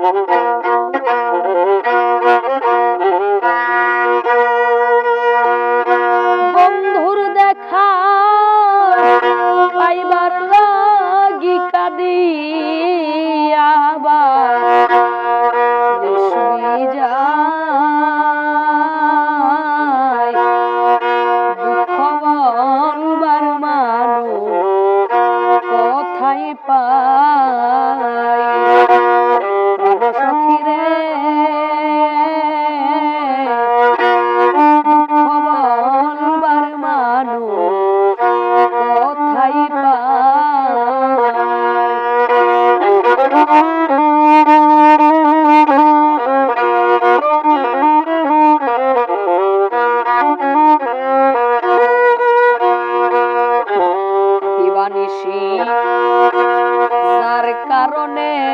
Thank you.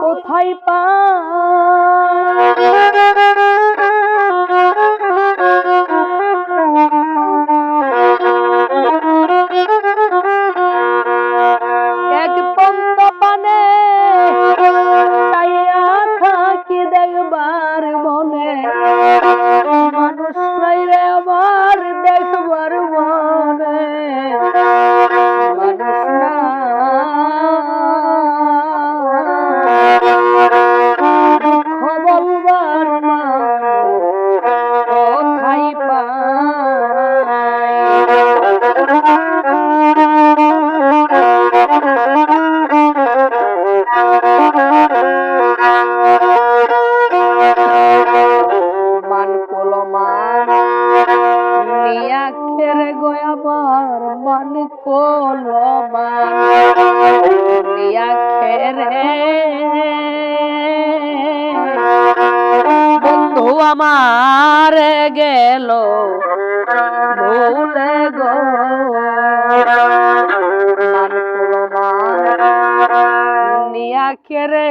কোথায় পা আমার গেল। ভুলে গো। নিয়া কেরে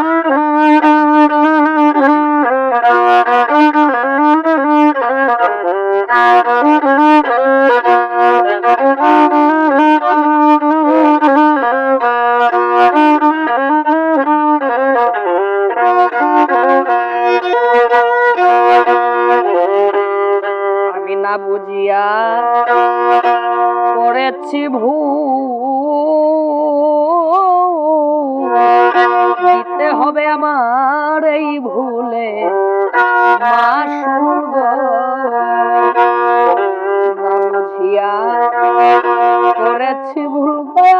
করেছি ভূ দিতে হবে আমার এই ভুলে। করেছি ভুল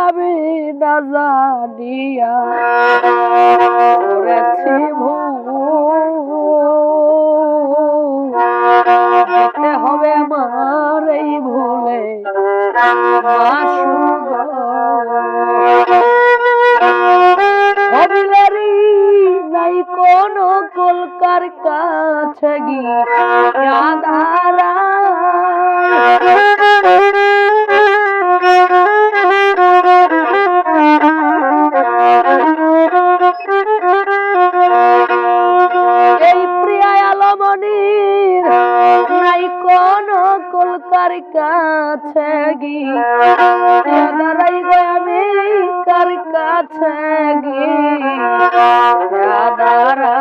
আমি না জানিয়া। সগি রাধারা এই প্রিয়া আলমনির নাই কোন কলকার কাছে গি। রাধারাই গো আমি কার কাছে গি। রাধারা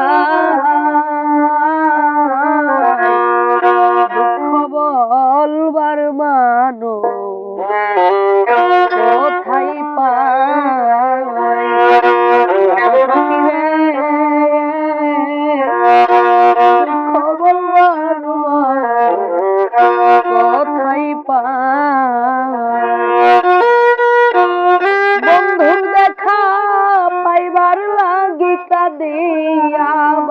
লাগি